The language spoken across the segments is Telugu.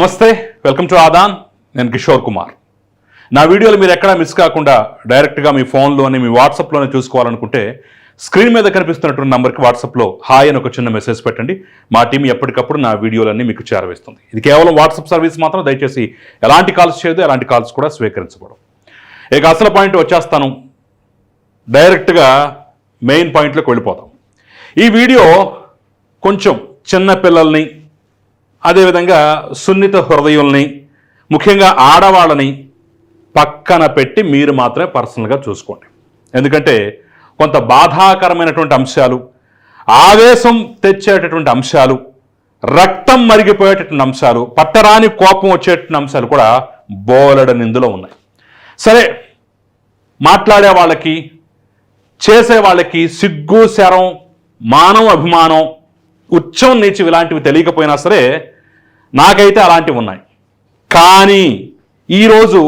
నమస్తే వెల్కమ్ టు ఆదాన్. నేను కిషోర్ కుమార్. నా వీడియోలు మీరు ఎక్కడా మిస్ కాకుండా డైరెక్ట్గా మీ ఫోన్లోనే మీ వాట్సాప్లోనే చూసుకోవాలనుకుంటే స్క్రీన్ మీద కనిపిస్తున్నటువంటి నంబర్కి వాట్సాప్లో హాయ్ అని ఒక చిన్న మెసేజ్ పెట్టండి. మా టీం ఎప్పటికప్పుడు నా వీడియోలన్నీ మీకు చేరవేస్తుంది. ఇది కేవలం వాట్సాప్ సర్వీస్ మాత్రం దయచేసి ఎలాంటి కాల్స్ చేయదు ఎలాంటి కాల్స్ కూడా స్వీకరించకూడదు ఇక అసలు పాయింట్ వచ్చేస్తాను. డైరెక్ట్గా మెయిన్ పాయింట్లోకి వెళ్ళిపోతాం. ఈ వీడియో కొంచెం చిన్న పిల్లల్ని అదేవిధంగా సున్నిత హృదయుల్ని ముఖ్యంగా ఆడవాళ్ళని పక్కన పెట్టి మీరు మాత్రమే పర్సనల్గా చూసుకోండి. ఎందుకంటే కొంత బాధాకరమైనటువంటి అంశాలు ఆవేశం తెచ్చేటటువంటి అంశాలు రక్తం మరిగిపోయేటటువంటి అంశాలు పట్టరాని కోపం వచ్చేటటువంటి అంశాలు కూడా బోలెడని ఇందులో ఉన్నాయి. సరే మాట్లాడే వాళ్ళకి చేసే వాళ్ళకి సిగ్గు శరం మానవ అభిమానం ఉచ్చం నీచి ఇలాంటివి తెలియకపోయినా సరే నాకైతే అలాంటివి ఉన్నాయి. కానీ ఈరోజు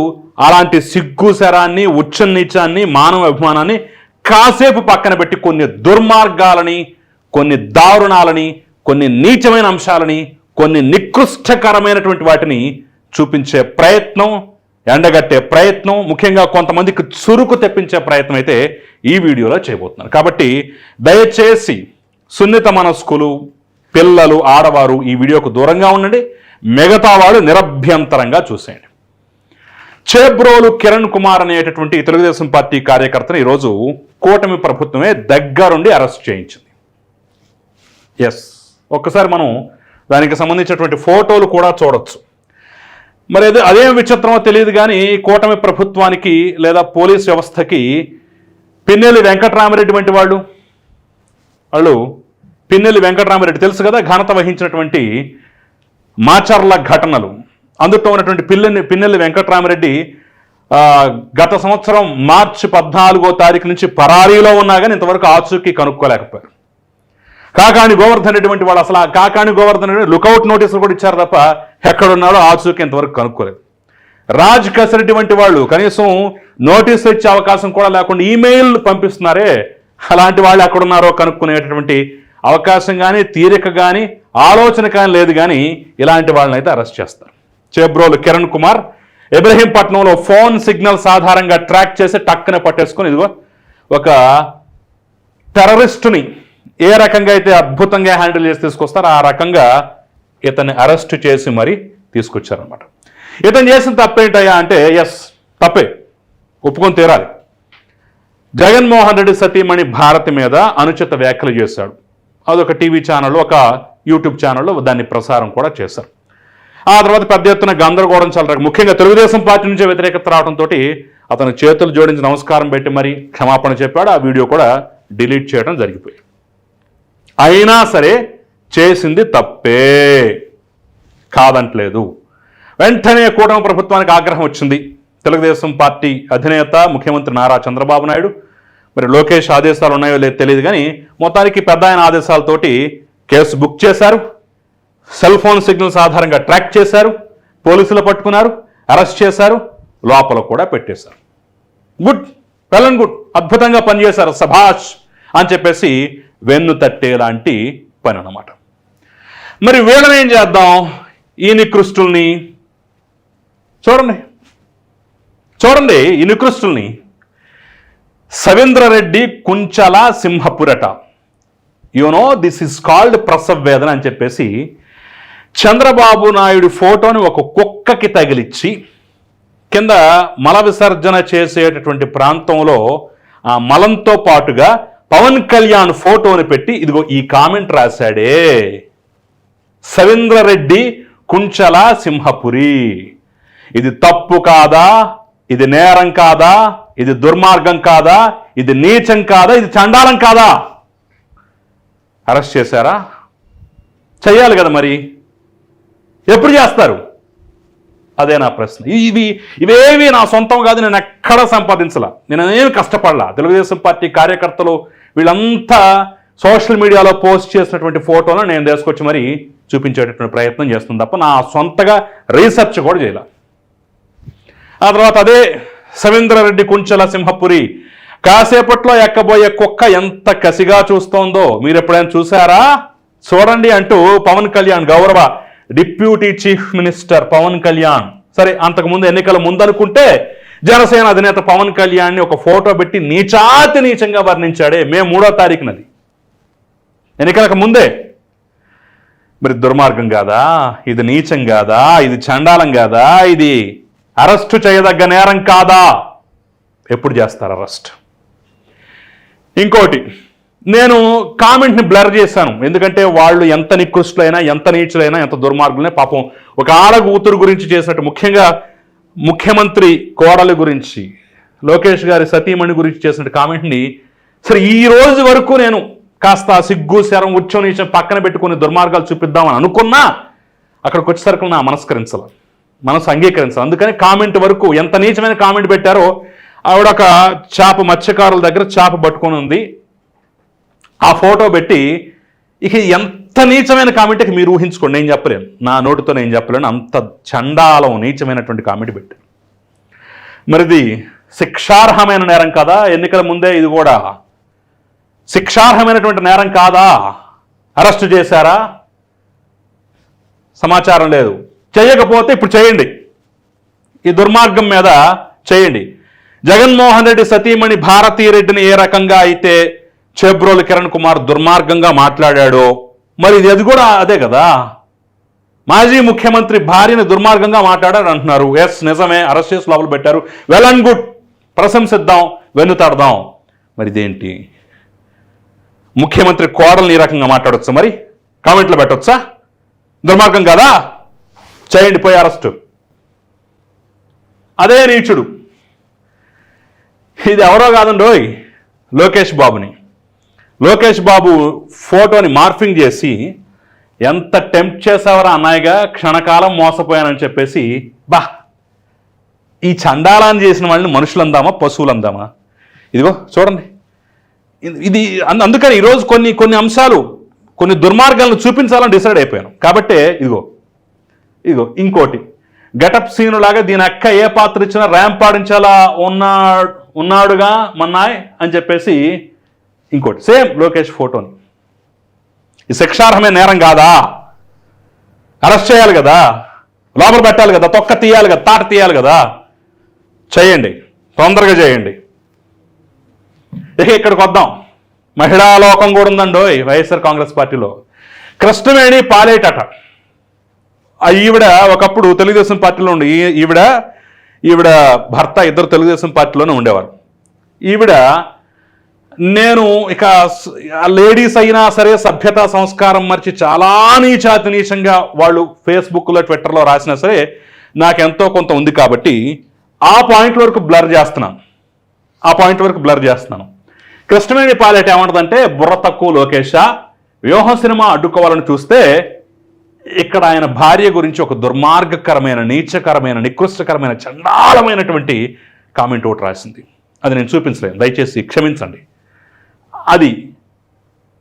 అలాంటి సిగ్గు శరాన్ని ఉచ్చం నీచాన్ని మానవ అభిమానాన్ని కాసేపు పక్కన పెట్టి కొన్ని దుర్మార్గాలని కొన్ని దారుణాలని కొన్ని నీచమైన అంశాలని కొన్ని నికృష్టకరమైనటువంటి వాటిని చూపించే ప్రయత్నం ఎండగట్టే ప్రయత్నం ముఖ్యంగా కొంతమందికి చురుకు తెప్పించే ప్రయత్నం అయితే ఈ వీడియోలో చేయబోతున్నారు. కాబట్టి దయచేసి సున్నిత మనస్కులు పిల్లలు ఆడవారు ఈ వీడియోకు దూరంగా ఉండండి. మిగతా వాడు నిరభ్యంతరంగా చూసేయండి. చేబ్రోలు కిరణ్ కుమార్ అనేటటువంటి తెలుగుదేశం పార్టీ కార్యకర్తను ఈరోజు కూటమి ప్రభుత్వమే దగ్గరుండి అరెస్ట్ చేయించింది. ఎస్ ఒక్కసారి మనం దానికి సంబంధించినటువంటి ఫోటోలు కూడా చూడొచ్చు. మరి అదే అదేం విచిత్రమో తెలియదు కానీ కూటమి ప్రభుత్వానికి లేదా పోలీస్ వ్యవస్థకి పిన్నెల్లి వెంకటరామరెడ్డి వంటి వాళ్ళు వాళ్ళు పిన్నెల్లి వెంకటరామరెడ్డి తెలుసు కదా ఘనత వహించినటువంటి మాచర్ల ఘటనలు. అందులో ఉన్నటువంటి పిల్లెని పిన్నెల్లి వెంకటరామరెడ్డి గత సంవత్సరం మార్చి పద్నాలుగో తారీఖు నుంచి పరారీలో ఉన్నా కానీ ఇంతవరకు ఆచూకీ కనుక్కోలేకపోయారు. కాకాణి గోవర్ధన్ రెడ్డి వంటి వాళ్ళు అసలు ఆ కాకాని గోవర్ధన్ రెడ్డి లుకౌట్ నోటీసులు కూడా ఇచ్చారు తప్ప ఎక్కడున్నాడో ఆచూకీ ఇంతవరకు కనుక్కోలేదు. రాజ్ కసిరెడ్డి వంటి వాళ్ళు కనీసం నోటీసులు ఇచ్చే అవకాశం కూడా లేకుండా ఈమెయిల్ పంపిస్తున్నారే అలాంటి వాళ్ళు ఎక్కడున్నారో కనుక్కునేటటువంటి అవకాశం కానీ తీరిక కానీ ఆలోచన కానీ లేదు కానీ ఇలాంటి వాళ్ళని అయితే అరెస్ట్ చేస్తారు. చేబ్రోలు కిరణ్ కుమార్ ఇబ్రహీంపట్నంలో ఫోన్ సిగ్నల్స్ ఆధారంగా ట్రాక్ చేసి టక్కున పట్టేసుకొని ఇదిగో ఒక టెర్రరిస్టుని ఏ రకంగా అయితే అద్భుతంగా హ్యాండిల్ చేసి తీసుకొస్తారో ఆ రకంగా ఇతన్ని అరెస్ట్ చేసి మరి తీసుకొచ్చారనమాట ఇతను చేసిన తప్పేంటయ్యా అంటే ఎస్ తప్పే. ఒప్పుకొని తీరాలి. జగన్మోహన్ రెడ్డి సతీమణి భారతి మీద అనుచిత వ్యాఖ్యలు చేశాడు. అదొక టీవీ ఛానల్ ఒక యూట్యూబ్ ఛానల్లో దాన్ని ప్రసారం కూడా చేశారు. ఆ తర్వాత పెద్ద ఎత్తున గందరగోళం చాలా ముఖ్యంగా తెలుగుదేశం పార్టీ నుంచే వ్యతిరేకత రావడంతో అతను చేతులు జోడించి నమస్కారం పెట్టి మరి క్షమాపణ చెప్పాడు. ఆ వీడియో కూడా డిలీట్ చేయడం జరిగిపోయింది. అయినా సరే చేసింది తప్పే. కాదంటలేదు. వెంటనే కూటమి ప్రభుత్వానికి ఆగ్రహం వచ్చింది. తెలుగుదేశం పార్టీ అధినేత ముఖ్యమంత్రి నారా చంద్రబాబు నాయుడు మరి లోకేష్ ఆదేశాలు ఉన్నాయో లేదో తెలియదు కానీ మొత్తానికి పెద్ద ఆయన ఆదేశాలతోటి కేసు బుక్ చేశారు. సెల్ ఫోన్ సిగ్నల్స్ ఆధారంగా ట్రాక్ చేశారు. పోలీసులు పట్టుకున్నారు. అరెస్ట్ చేశారు. లోపల కూడా పెట్టేశారు. గుడ్. Well and good. అద్భుతంగా పనిచేశారు సభాష్ అని చెప్పేసి వెన్ను తట్టేలాంటి పని అన్నమాట. మరి వీళ్ళని ఏం చేద్దాం? ఈ నికృష్టుల్ని చూడండి. చూడండి. ఈ నికృష్టుల్ని Savindra Reddy Kunchala సింహపురట. You know this is called ప్రసవ వేదన అని చెప్పేసి చంద్రబాబు నాయుడు ఫోటోని ఒక కుక్కకి తగిలిచ్చి కింద మల విసర్జన చేసేటటువంటి ప్రాంతంలో ఆ మలంతో పాటుగా పవన్ కళ్యాణ్ ఫోటోని పెట్టి ఇదిగో ఈ కామెంట్ రాశాడే. సవీంద్రరెడ్డి కుంచల సింహపురి. ఇది తప్పు కాదా? ఇది నేరం కాదా? ఇది దుర్మార్గం కాదా? ఇది నీచం కాదా? ఇది చండాలం కాదా? అరెస్ట్ చేశారా? చేయాలి కదా మరి. ఎప్పుడు చేస్తారు? అదే నా ప్రశ్న. ఇవి ఇవేవి నా సొంతం కాదు నేను ఎక్కడ సంపాదించలా? నేను ఏమి కష్టపడలా? తెలుగుదేశం పార్టీ కార్యకర్తలు వీళ్ళంతా సోషల్ మీడియాలో పోస్ట్ చేసినటువంటి ఫోటోను నేను తీసుకొచ్చి మరి చూపించేటటువంటి ప్రయత్నం చేస్తుంది తప్ప నా సొంతగా రీసెర్చ్ కూడా చేయాల. ఆ తర్వాత అదే సవీంద్రారెడ్డి కుంచెల సింహపురి. కాసేపట్లో ఎక్కబోయే కుక్క ఎంత కసిగా చూస్తోందో మీరు ఎప్పుడైనా చూసారా చూడండి అంటూ పవన్ కళ్యాణ్ గౌరవ deputy chief minister Pawan Kalyan. సరే అంతకుముందు ఎన్నికల ముందనుకుంటే జనసేన అధినేత పవన్ కళ్యాణ్ని ఒక ఫోటో పెట్టి నీచాతి నీచంగా వర్ణించాడే మే మూడో తారీఖునది. ఎన్నికలకు ముందే. మరి దుర్మార్గం కాదా? ఇది నీచం కాదా? ఇది చండాలం కాదా? ఇది అరెస్టు చేయదగ్గ నేరం కాదా? ఎప్పుడు చేస్తారు అరెస్ట్? ఇంకోటి నేను కామెంట్ని బ్లర్ చేశాను. ఎందుకంటే వాళ్ళు ఎంత నికృష్టులైనా ఎంత నీచులైనా ఎంత దుర్మార్గులైనా పాపం ఒక ఆడ కూతురు గురించి చేసినట్టు ముఖ్యంగా ముఖ్యమంత్రి కోడలి గురించి లోకేష్ గారి సతీమణి గురించి చేసినట్టు కామెంట్ని సరే ఈ రోజు వరకు నేను కాస్త సిగ్గు శరం ఉచ్చం నీచం పక్కన పెట్టుకుని దుర్మార్గాలు చూపిద్దామని అనుకున్నా అక్కడికి వచ్చేసరికి నా మనస్కరించాలి. మనసు అంగీకరించాలి అందుకని కామెంట్ వరకు ఎంత నీచమైన కామెంట్ పెట్టారో ఆవిడ ఒక చేప మత్స్యకారుల దగ్గర చేప పట్టుకొని ఉంది. ఆ ఫోటో పెట్టి ఇక ఎంత నీచమైన కామెంట్ మీరు ఊహించుకోండి. నేను చెప్పలేను. నా నోటితో నేను చెప్పలేను. అంత చండాలం నీచమైనటువంటి కామెంట్ పెట్టి మరిది శిక్షార్హమైన నేరం కదా? ఎన్నికల ముందే ఇది కూడా. శిక్షార్హమైనటువంటి నేరం కాదా? అరెస్టు చేశారా? సమాచారం లేదు. చేయకపోతే ఇప్పుడు చేయండి. ఈ దుర్మార్గం మీద చేయండి. జగన్మోహన్ రెడ్డి సతీమణి భారతీ రెడ్డిని ఏ రకంగా అయితే చేబ్రోలు కిరణ్ కుమార్ దుర్మార్గంగా మాట్లాడాడో మరి ఇది అది కూడా అదే కదా? మాజీ ముఖ్యమంత్రి భార్యని దుర్మార్గంగా మాట్లాడారు అంటున్నారు ఎస్ నిజమే అరెస్ట్ చేసి లోపల పెట్టారు. వెల్ అండ్ గుడ్ ప్రశంసిద్దాం వెన్నుతాడదాం మరి ఇదేంటి? ముఖ్యమంత్రి కోడల్ని ఈ రకంగా మాట్లాడొచ్చా మరి? కామెంట్లో పెట్టొచ్చా? దుర్మార్గం కదా? చేయండి పోయి అరెస్టు. అదే నీచుడు. ఇది ఎవరో కాదండి రోయ్ లోకేష్ బాబుని. లోకేష్ బాబు ఫోటోని మార్ఫింగ్ చేసి ఎంత టెంప్ట్ చేసావరా అన్నయ్యగా క్షణకాలం మోసపోయానని చెప్పేసి బా ఈ చండాలాన్ని చేసిన వాళ్ళని మనుషులందామా పశువులందామా? ఇదిగో చూడండి. ఇది- ఇది అందు- అందుకని ఈరోజు కొన్ని కొన్ని అంశాలు కొన్ని దుర్మార్గాలను చూపించాలని డిసైడ్ అయిపోయాను. కాబట్టే ఇదిగో ఇదిగో ఇంకోటి. గెటప్ సీను లాగా దీని అక్క ఏ పాత్ర ఇచ్చినా ర్యాంప్ పాడించేలా ఉన్నా ఉన్నాడుగా మన్నాయ్ అని చెప్పేసి ఇంకోటి. సేమ్ లోకేష్ ఫోటోని. ఈ శిక్షార్హమే నేరం కాదా? అరెస్ట్ చేయాలి కదా? లోపల పెట్టాలి కదా? తొక్క తీయాలి కదా? తాట తీయాలి కదా? చేయండి. తొందరగా చేయండి. ఇక ఇక్కడికి వద్దాం. మహిళా లోకం కూడా ఉందండో వైఎస్ఆర్ కాంగ్రెస్ పార్టీలో. కృష్ణవేణి పాలేటట. ఈవిడ ఒకప్పుడు తెలుగుదేశం పార్టీలో ఉండి ఈ- ఈవిడ ఈవిడ భర్త ఇద్దరు తెలుగుదేశం పార్టీలోనే ఉండేవారు. ఈవిడ నేను ఇక లేడీస్ అయినా సరే సభ్యత సంస్కారం మర్చి చాలా నీచాతి నీచంగా వాళ్ళు ఫేస్బుక్లో ట్విట్టర్లో రాసినా సరే నాకెంతో కొంత ఉంది కాబట్టి ఆ పాయింట్ వరకు బ్లర్ చేస్తున్నాను ఆ పాయింట్ వరకు బ్లర్ చేస్తున్నాను. కృష్ణవేణి పాలెట్ ఏమంటదంటే బుర్ర తక్కువ లోకేష వ్యూహం సినిమా అడ్డుకోవాలని చూస్తే ఇక్కడ ఆయన భార్య గురించి ఒక దుర్మార్గకరమైన నీచకరమైన నికృష్టకరమైన చండాలమైనటువంటి కామెంట్ ఒకటి రాసింది. అది నేను చూపించలేను. దయచేసి క్షమించండి. అది.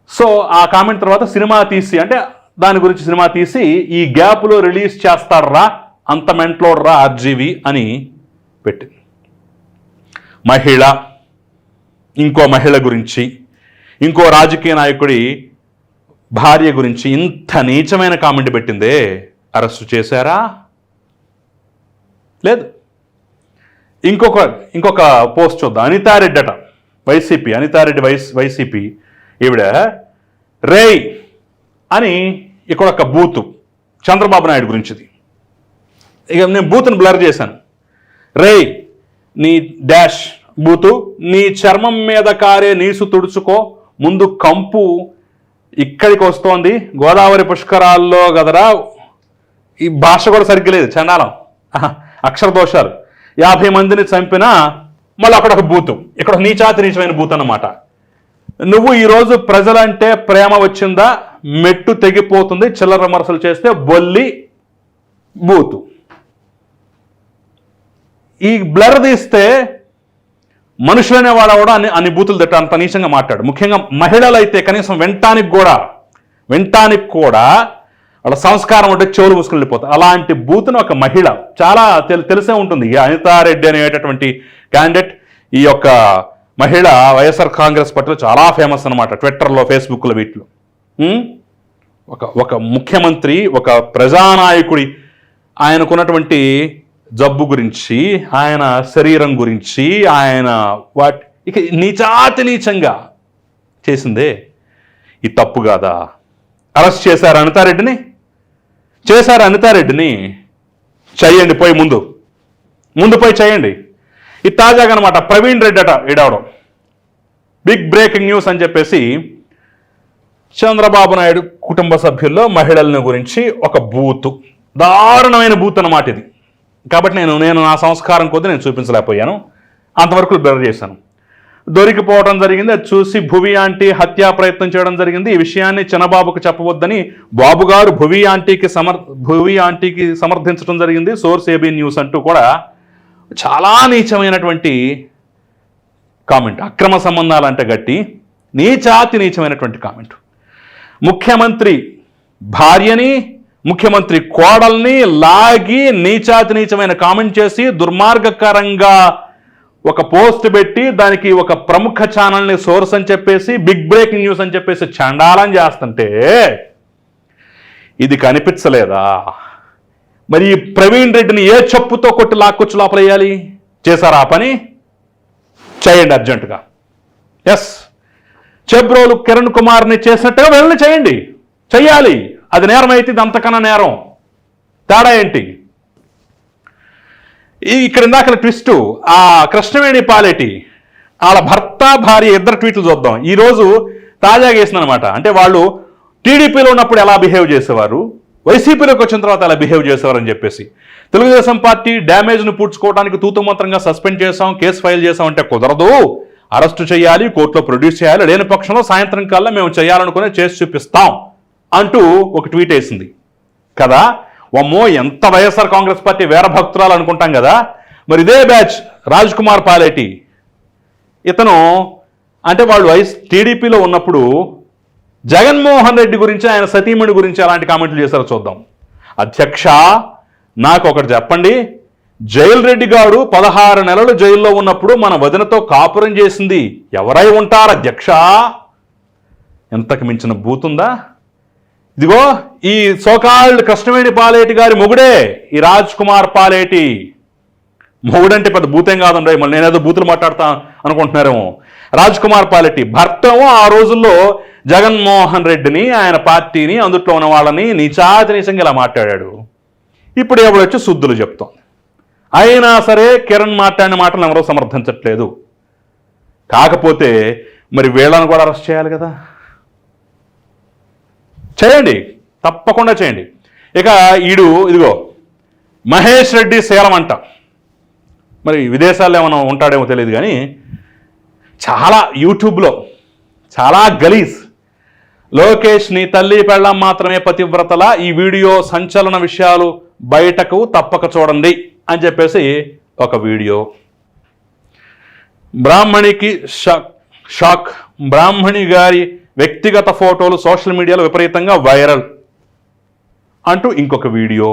సో ఆ కామెంట్ తర్వాత సినిమా తీసి అంటే దాని గురించి సినిమా తీసి ఈ గ్యాప్లో రిలీజ్ చేస్తాడ్రా అంత మెంట్లోడ్రా ఆర్జీవి అని పెట్టింది. మహిళ ఇంకో మహిళ గురించి ఇంకో రాజకీయ నాయకుడి భార్య గురించి ఇంత నీచమైన కామెంట్ పెట్టిందే? అరెస్టు చేశారా? లేదు. ఇంకొక ఇంకొక పోస్ట్ చూద్దాం. అనితారెడ్డి అట వైసీపీ అనితారెడ్డి వైస్ వైసీపీ ఈవిడ రేయ్ అని ఇక్కడ ఒక బూతు చంద్రబాబు నాయుడు గురించిది. ఇక నేను బూత్ని బ్లర్ చేశాను. రేయ్ నీ డాష్ బూతు నీ చర్మం మీద కారే నీసు తుడుచుకో ముందు కంపు ఇక్కడికి వస్తోంది. గోదావరి పుష్కరాల్లో కదరా ఈ భాష కూడా సరిగ్గా లేదు చండాలం. అక్షర దోషాలు. యాభై మందిని చంపినా మళ్ళీ అక్కడ ఒక బూతు. ఇక్కడ నీచాతి నీచమైన బూత్ అన్నమాట. నువ్వు ఈరోజు ప్రజలంటే ప్రేమ వచ్చిందా? మెట్టు తెగిపోతుంది చిల్లర విమర్శలు చేస్తే బొల్లి బూతు. ఈ బ్లర్ తీస్తే మనుషులనే వాడు కూడా అన్ని అన్ని బూతులు తిట్ట అంత మాట్లాడు. ముఖ్యంగా మహిళలు అయితే కనీసం వెంటానికి కూడా వెంటానికి కూడా వాళ్ళ సంస్కారం ఉంటే చెవులు మూసుకుని వెళ్ళిపోతారు. అలాంటి బూతును ఒక మహిళ చాలా తెలి తెలిసే ఉంటుంది. ఈ అనితారెడ్డి అనేటటువంటి క్యాండిడేట్ ఈ యొక్క మహిళ వైఎస్ఆర్ కాంగ్రెస్ పార్టీలో చాలా ఫేమస్ అనమాట ట్విట్టర్లో ఫేస్బుక్లో వీటిలో. ఒక ఒక ముఖ్యమంత్రి ఒక ప్రజానాయకుడి ఆయనకున్నటువంటి జబ్బు గురించి ఆయన శరీరం గురించి ఆయన వాటి ఇక నీచాతి నీచంగా చేసిందే. ఈ తప్పు కాదా? అరెస్ట్ చేశారు అనితారెడ్డిని? చేశారు అనితారెడ్డిని? చెయ్యండి పోయి ముందు. ముందు పోయి చేయండి. ఇది తాజాగా అనమాట ప్రవీణ్ రెడ్డి అట ఇడవడం బిగ్ బ్రేకింగ్ న్యూస్ అని చెప్పేసి చంద్రబాబు నాయుడు కుటుంబ సభ్యుల్లో మహిళలను గురించి ఒక బూతు. దారుణమైన బూత్ అన్నమాట ఇది. కాబట్టి నేను నేను నా సంస్కారం కొద్దీ నేను చూపించలేకపోయాను. అంతవరకు బ్లర్ చేశాను. దొరికిపోవడం జరిగింది అది చూసి భువి ఆంటీ హత్యా ప్రయత్నం చేయడం జరిగింది. ఈ విషయాన్ని చిన్నబాబుకు చెప్పవద్దని బాబు గారు భువి ఆంటీకి సమర్ భువి ఆంటీకి సమర్థించడం జరిగింది. సోర్స్ ఏబీ న్యూస్ అంటూ కూడా చాలా నీచమైనటువంటి కామెంట్ అక్రమ సంబంధాలంటే గట్టి నీచాతి నీచమైనటువంటి కామెంట్. ముఖ్యమంత్రి భార్యని ముఖ్యమంత్రి కోడల్ని లాగి నీచాతి నీచమైన కామెంట్ చేసి దుర్మార్గకరంగా ఒక పోస్ట్ పెట్టి దానికి ఒక ప్రముఖ ఛానల్ని సోర్స్ అని చెప్పేసి బిగ్ బ్రేకింగ్ న్యూస్ అని చెప్పేసి చండాలం చేస్తుంటే ఇది కనిపించలేదా? మరి ప్రవీణ్ రెడ్డిని ఏ చెప్పుతో కొట్టి లాక్కొచ్చి లోపలేయాలి? చేశారా ఆ పని? చేయండి అర్జెంటుగా. ఎస్ చెబ్రోలు కిరణ్ కుమార్ని చేసినట్టుగా వెళ్ళని చేయండి. చెయ్యాలి. అది నేరం అయితే ఇది అంతకన్నా నేరం. తేడా ఏంటి? ఈ ఇక్కడ ఇందాక ట్విస్ట్ ఆ కృష్ణవేణి పాలేటి వాళ్ళ భర్త భార్య ఇద్దరు ట్వీట్లు చూద్దాం. ఈరోజు తాజాగా వేసిందనమాట అంటే వాళ్ళు టీడీపీలో ఉన్నప్పుడు ఎలా బిహేవ్ చేసేవారు వైసీపీలోకి వచ్చిన తర్వాత అలా బిహేవ్ చేసేవారని చెప్పేసి. తెలుగుదేశం పార్టీ డ్యామేజ్ను పూడ్చుకోవడానికి తూతుమంత్రంగా సస్పెండ్ చేసాం కేసు ఫైల్ చేసాం అంటే కుదరదు. అరెస్టు చేయాలి కోర్టులో ప్రొడ్యూస్ చేయాలి లేని పక్షంలో సాయంత్రం కల్లా మేము చేయాలనుకునే చేసి చూపిస్తాం. అంటూ ఒక ట్వీట్ వేసింది. కదా? వమ్మో ఎంత వైఎస్ఆర్ కాంగ్రెస్ పార్టీ వీరభక్తురాలు అనుకుంటాం కదా? మరి ఇదే బ్యాచ్ రాజ్ కుమార్ పాలేటి. ఇతను అంటే వాళ్ళు వైఎస్ టీడీపీలో ఉన్నప్పుడు జగన్మోహన్ రెడ్డి గురించి ఆయన సతీమణి గురించి అలాంటి కామెంట్లు చేశారో చూద్దాం. అధ్యక్ష నాకు ఒకటి చెప్పండి. జైల్ రెడ్డి గారు పదహారు నెలలు జైల్లో ఉన్నప్పుడు మన వదినతో కాపురం చేసింది ఎవరై ఉంటారు అధ్యక్ష? ఎంతకు మించిన బూతుందా? ఇదిగో ఈ సోకాల్డ్ కృష్ణవేణి పాలేటి గారి మొగుడే ఈ రాజ్ కుమార్ పాలేటి. మొగుడంటే పెద్ద భూతం కాదండి మళ్ళీ నేనేదో బూతులు మాట్లాడతా అనుకుంటున్నారేమో. రాజ్ కుమార్ పాలెట్టి భర్తము ఆ రోజుల్లో జగన్మోహన్ రెడ్డిని ఆయన పార్టీని అందుట్లో ఉన్న వాళ్ళని నీచాతి నీచంగా ఇలా మాట్లాడాడు. ఇప్పుడు ఎవడు వచ్చి శుద్ధులు చెప్తాం. అయినా సరే కిరణ్ మాట్లాడిన మాటలు ఎవరో సమర్థించట్లేదు. కాకపోతే మరి వీళ్ళని కూడా అరెస్ట్ చేయాలి కదా? చేయండి. తప్పకుండా చేయండి. ఇక ఈడు ఇదిగో మహేష్ రెడ్డి శీలం అంట. మరి విదేశాల్లో ఏమైనా ఉంటాడేమో తెలియదు కానీ చాలా యూట్యూబ్లో చాలా గలీజ్. లోకేష్ని తల్లి పెళ్ళం మాత్రమే పతివ్రతల ఈ వీడియో సంచలన విషయాలు బయటకు తప్పక చూడండి అని చెప్పేసి ఒక వీడియో. బ్రాహ్మణికి షాక్ షాక్. బ్రాహ్మణి గారి వ్యక్తిగత ఫోటోలు సోషల్ మీడియాలో విపరీతంగా వైరల్ అంటూ ఇంకొక వీడియో.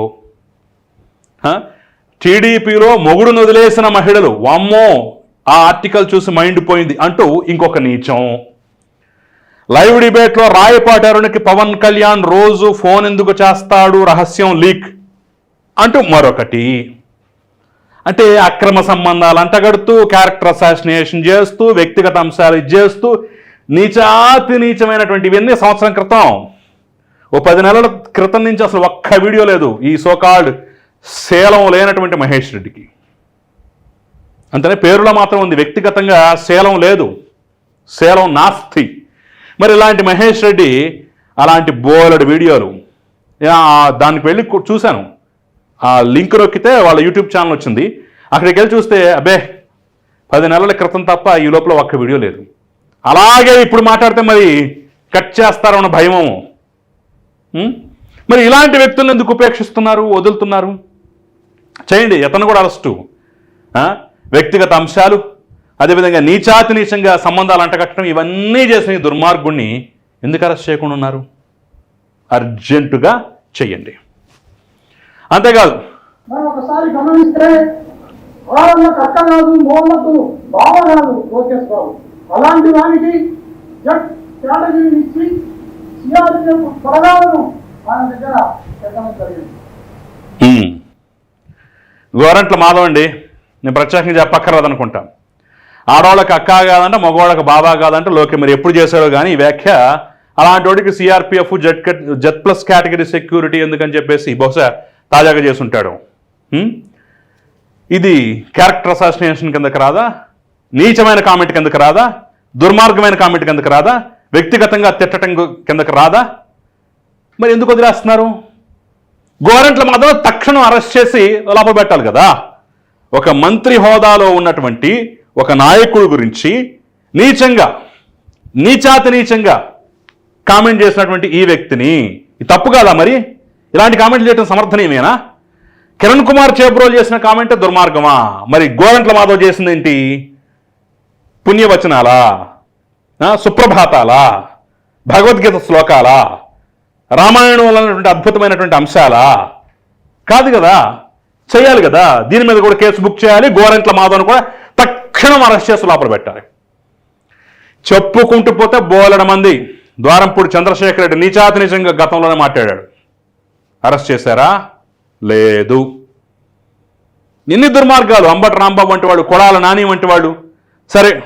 టీడీపీలో మొగుడును వదిలేసిన మహిళలు వామ్మో ఆ ఆర్టికల్ చూసి మైండ్ పోయింది అంటూ ఇంకొక నీచం. లైవ్ డిబేట్లో రాయపాటి అరుణ్కి పవన్ కళ్యాణ్ రోజు ఫోన్ ఎందుకు చేస్తాడు రహస్యం లీక్ అంటూ మరొకటి. అంటే అక్రమ సంబంధాలు అంటగడుతూ క్యారెక్టర్ అసాసినేషన్ చేస్తూ వ్యక్తిగత అంశాలు చేస్తూ నీచాతి నీచమైనటువంటి ఇవన్నీ సంవత్సరం క్రితం? ఓ పది నెలల క్రితం నుంచి అసలు ఒక్క వీడియో లేదు. ఈ సోకాల్డ్ శేలం లేనటువంటి మహేష్ రెడ్డికి. అంతనే పేరులో మాత్రం ఉంది. వ్యక్తిగతంగా శేలం లేదు. శేలం నాస్తి. మరి ఇలాంటి మహేష్ రెడ్డి అలాంటి బోలెడు వీడియోలు దానికి వెళ్ళి చూశాను. ఆ లింక్ నొక్కితే వాళ్ళ యూట్యూబ్ ఛానల్ వచ్చింది. అక్కడికి వెళ్ళి చూస్తే అబ్బే పది నెలల క్రితం తప్ప ఈ లోపల ఒక్క వీడియో లేదు. అలాగే ఇప్పుడు మాట్లాడితే మరి కట్ చేస్తారన్న భయమో? మరి ఇలాంటి వ్యక్తులను ఎందుకు ఉపేక్షిస్తున్నారు వదులుతున్నారు? చేయండి ఇతను కూడా అరెస్టు వ్యక్తిగత అంశాలు అదేవిధంగా నీచాతి నీచంగా సంబంధాలు అంటగట్టడం ఇవన్నీ చేసిన ఈ దుర్మార్గుణ్ణి ఎందుకు అరెస్ట్ చేయకుండా ఉన్నారు? అర్జెంటుగా చెయ్యండి అంతేకాదు మనం ఒకసారి గమనిస్తే వాళ్ళకు కాదు మోళ్ళకు బావ కాదు లోకేష్ బాబు అలాంటి వానికి జట్ ఇచ్చి సిఆర్పిఎఫ్ త్వరగాను ఆయన దగ్గర పెట్టడం జరిగింది. గోరంట్ల మాధవ్ అండి. నేను ప్రత్యేకంగా చెప్పక్కర్లేదు అనుకుంటా ఆడవాళ్ళకి అక్క కాదంటే మగవాళ్ళకి బాబా కాదంటే లోకే మరి ఎప్పుడు చేశారో కానీ ఈ వ్యాఖ్య అలాంటి వాడికి సిఆర్పిఎఫ్ జెడ్ కట్- జెడ్ ప్లస్ కేటగిరీ సెక్యూరిటీ ఎందుకని చెప్పేసి బహుశా తాజాగా చేసుంటాడు. ఇది క్యారెక్టర్ అసాసినేషన్ కిందకి రాదా? నీచమైన కామెంట్ కిందకు రాదా? దుర్మార్గమైన కామెంట్ కిందకు రాదా? వ్యక్తిగతంగా తిట్టడం కిందకు రాదా? మరి ఎందుకు వదిలేస్తున్నారు? గోరంట్ల మాధవ్ తక్షణం అరెస్ట్ చేసి లోపల పెట్టాలి కదా. ఒక మంత్రి హోదాలో ఉన్నటువంటి ఒక నాయకుడు గురించి నీచంగా నీచాతి నీచంగా కామెంట్ చేసినటువంటి ఈ వ్యక్తిని ఇది తప్పు కాదా మరి? ఇలాంటి కామెంట్లు చేయడం సమర్థనీయమేనా? కిరణ్ కుమార్ చేబ్రోలు చేసిన కామెంటే దుర్మార్గమా? మరి గోరంట్ల మాధవ్ చేసింది ఏంటి పుణ్యవచనాలా? సుప్రభాతాలా? భగవద్గీత శ్లోకాలా? రామాయణంలో ఉన్నటువంటి అద్భుతమైనటువంటి అంశాలా? కాదు కదా? చేయాలి కదా? దీని మీద కూడా కేసు బుక్ చేయాలి. గోరంట్ల మాధవ్ని కూడా తక్షణం అరెస్ట్ చేసి లోపల పెట్టాలి. చెప్పుకుంటూ పోతే బోలెడ మంది. ద్వారంపూడి చంద్రశేఖర్ రెడ్డి నీచాతి నిజంగా గతంలోనే మాట్లాడాడు. అరెస్ట్ చేశారా? లేదు. ఎన్ని దుర్మార్గాలు. అంబటి రాంబాబు వంటి వాళ్ళు కొడాల నాని వంటి వాళ్ళు సరే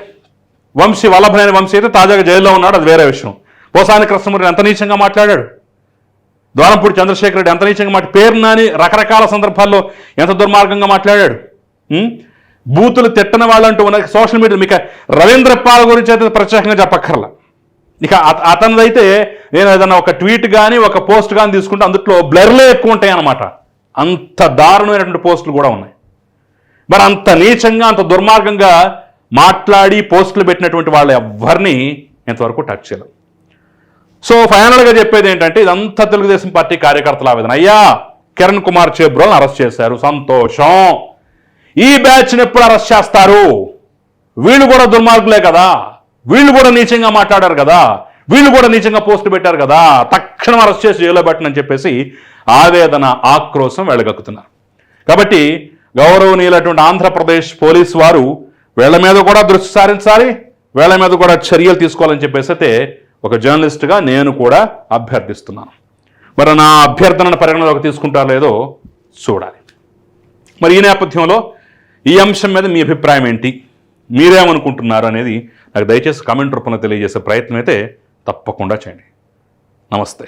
వంశీ వల్లభనేని వంశీ అయితే తాజాగా జైల్లో ఉన్నాడు అది వేరే విషయం. పోసాని కృష్ణమూర్తి ఎంత నీచంగా మాట్లాడాడు? ద్వారంపూడి చంద్రశేఖర్ రెడ్డి ఎంత నీచంగా మాట పేరు నాని రకరకాల సందర్భాల్లో ఎంత దుర్మార్గంగా మాట్లాడాడు? బూతులు తిట్టని వాళ్ళంటూ ఉన్న సోషల్ మీడియా మీకు రవీంద్ర పాల గురించి అయితే ప్రత్యేకంగా చెప్పక్కర్లా. ఇక అత- అతనిదైతే నేను ఏదైనా ఒక ట్వీట్ కానీ ఒక పోస్ట్ కానీ తీసుకుంటే అందుట్లో బ్లర్లే ఎక్కువ ఉంటాయి అన్నమాట అంత దారుణమైనటువంటి పోస్టులు కూడా ఉన్నాయి. మరి అంత నీచంగా అంత దుర్మార్గంగా మాట్లాడి పోస్టులు పెట్టినటువంటి వాళ్ళు ఎవ్వరిని ఇంతవరకు టచ్ చేయలేదు. సో ఫైనల్గా చెప్పేది ఏంటంటే ఇదంతా తెలుగుదేశం పార్టీ కార్యకర్తల ఆవేదన. అయ్యా కిరణ్ కుమార్ చేబ్రోల్ని అరెస్ట్ చేశారు. సంతోషం. ఈ బ్యాచ్ని ఎప్పుడు అరెస్ట్ చేస్తారు? వీళ్ళు కూడా దుర్మార్గులే కదా. వీళ్ళు కూడా నీచంగా మాట్లాడారు కదా. వీళ్ళు కూడా నీచంగా పోస్ట్ పెట్టారు కదా. తక్షణం అరెస్ట్ చేసి జైల్లో పెట్టనని చెప్పేసి ఆవేదన ఆక్రోశం వెళ్ళగక్కుతున్నారు కాబట్టి గౌరవనీయులటువంటి ఆంధ్రప్రదేశ్ పోలీసు వారు వీళ్ళ మీద కూడా దృష్టి సారించాలి వీళ్ళ మీద కూడా చర్యలు తీసుకోవాలని చెప్పేసి అయితే ఒక జర్నలిస్ట్గా నేను కూడా అభ్యర్థిస్తున్నాను. మరి నా అభ్యర్థనను పరిగణలోకి తీసుకుంటారో లేదో చూడాలి. మరి ఈ నేపథ్యంలో ఈ అంశం మీద మీ అభిప్రాయం ఏంటి? మీరేమనుకుంటున్నారు అనేది నాకు దయచేసి కామెంట్ రూపంలో తెలియజేసే ప్రయత్నం అయితే తప్పకుండా చేయండి. నమస్తే.